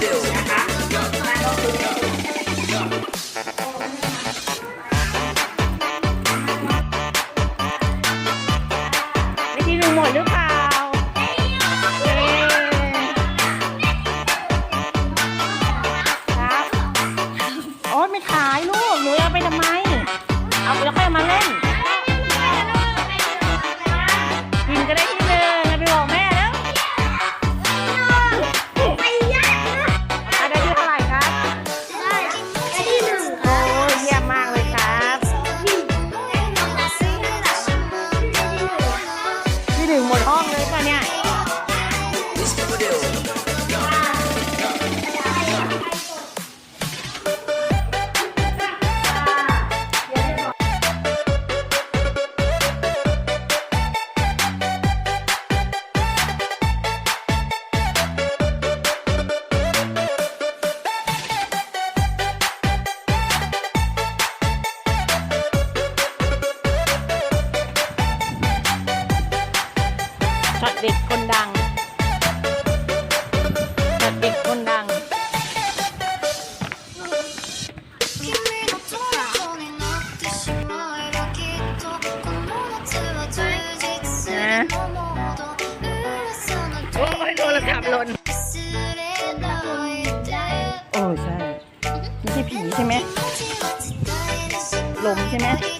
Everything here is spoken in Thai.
do. เด็กคนดังช็อตเด็กคนดังโอ้ยโทรศัพท์หล่นโอ้ใช่ไม่ใช่ผีใช่ไหมลมใช่ไหม